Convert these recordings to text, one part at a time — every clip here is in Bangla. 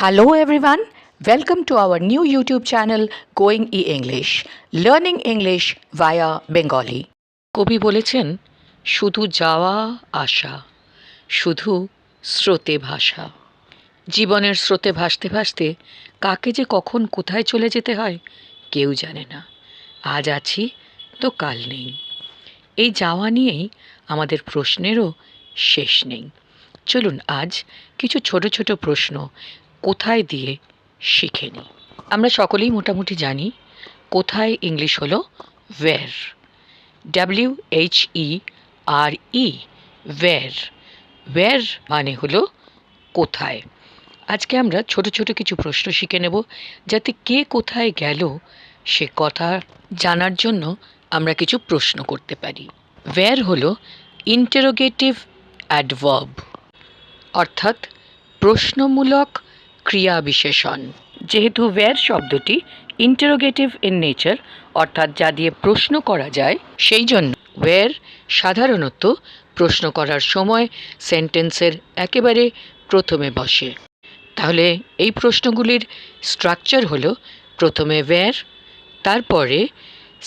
Hello everyone, welcome to our new YouTube channel Going E English, learning English via Bengali. কবি বলেছেন শুধু যাওয়া আসা শুধু স্রোতে ভাসা। জীবনের স্রোতে ভাসতে ভাসতে কাকে যে কখন কোথায় চলে যেতে হয় কেউ জানে না। আজ আছি তো কাল নেই। এই যাওয়া নিয়েই আমাদের প্রশ্নেরও শেষ নেই। চলুন আজ কিছু ছোট ছোট প্রশ্ন কোথায় দিয়ে শিখে নিই আমরা সকলেই মোটামুটি জানি কোথায় ইংলিশ হলো where W H E R E where where মানে হলো কোথায়। আজকে আমরা ছোট ছোট কিছু প্রশ্ন শিখে নেব যাতে কে কোথায় গেল সে কথা জানার জন্য আমরা কিছু প্রশ্ন করতে পারি। ওয়্যার হলো ইন্টারোগেটিভ অ্যাডভার্ব অর্থাৎ প্রশ্নমূলক ক্রিয়া বিশেষণ যেহেতু ওয়্যার শব্দটি ইন্টারোগেটিভ ইন নেচার অর্থাৎ যা দিয়ে প্রশ্ন করা যায়, সেই জন্য ওয়্যার সাধারণত প্রশ্ন করার সময় সেন্টেন্সের একেবারে প্রথমে বসে। তাহলে এই প্রশ্নগুলির স্ট্রাকচার হলো প্রথমে ওয়্যার তারপরে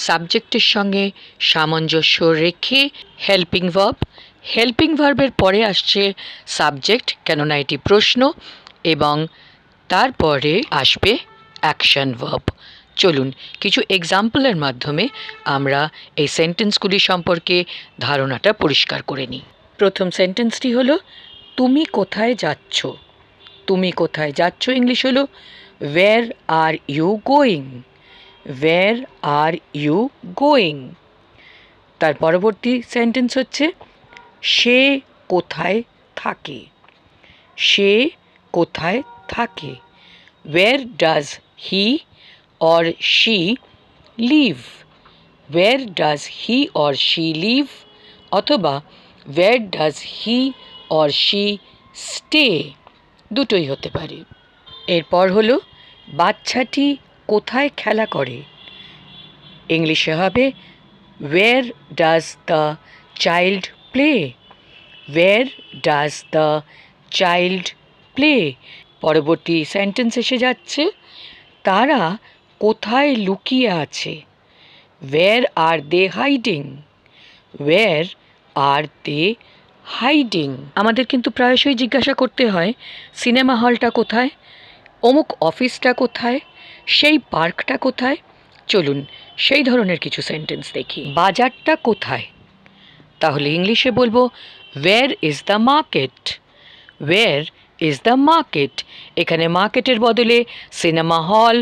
সাবজেক্টের সঙ্গে সামঞ্জস্য রেখে হেল্পিং ভার্ব হেল্পিং ভার্বের পরে আসছে সাবজেক্ট কেননা এটি প্রশ্ন, এবং তারপরে আসবে অ্যাকশন ভার্ব চলুন, কিছু এক্সাম্পলের মাধ্যমে আমরা এই সেন্টেন্সগুলি সম্পর্কে ধারণাটা পরিষ্কার করে নিই। প্রথম সেন্টেন্সটি হলো, তুমি কোথায় যাচ্ছ? তুমি কোথায় যাচ্ছ? ইংলিশ হলো where are you going where are you going তার পরবর্তী সেন্টেন্স হচ্ছে, সে কোথায় থাকে? সে কোথায় থাকে। Where does he or she live where does he or she live অথবা where does he or she stay দুটোই হতে পারে। এরপর হলো, বাচ্চাটি কোথায় খেলা করে? ইংলিশে হবে where does the child play where does the child play পরবর্তী সেন্টেন্স এসে যাচ্ছে, তারা কোথায় লুকিয়ে আছে? Where are they hiding where are they hiding আমাদের কিন্তু প্রায়শই জিজ্ঞাসা করতে হয়, সিনেমা হলটা কোথায়? অমুক অফিসটা কোথায়? সেই পার্কটা কোথায়? চলুন সেই ধরনের কিছু সেন্টেন্স দেখি। বাজারটা কোথায়? তাহলে ইংলিশে বলব where is the market where is the market এখানে মার্কেটের বদলে cinema hall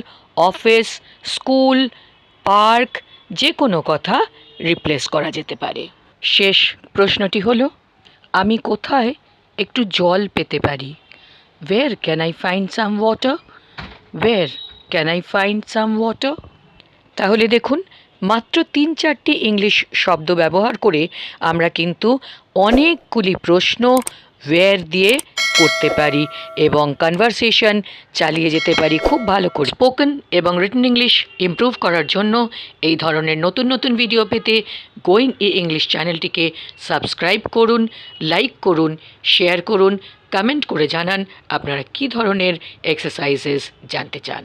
office school park যে কোনো কথা রিপ্লেস করা যেতে পারে। শেষ প্রশ্নটি হলো, আমি কোথায় একটু জল পেতে পারি? Where can I find some water where can I find some water তাহলে দেখুন, মাত্র তিন চারটি ইংলিশ শব্দ ব্যবহার করে আমরা কিন্তু অনেকগুলি প্রশ্ন ওয়্যার দিয়ে করতে পারি এবং কনভারসেশন চালিয়ে যেতে পারি, খুব ভালো করে। স্পোকেন এবং রিটেন ইংলিশ ইম্প্রুভ করার জন্য এই ধরনের নতুন নতুন ভিডিও পেতে গোয়িং ই ইংলিশ চ্যানেলটিকে সাবস্ক্রাইব করুন লাইক করুন শেয়ার করুন কমেন্ট করে জানান আপনারা কি ধরনের এক্সারসাইজেস জানতে চান।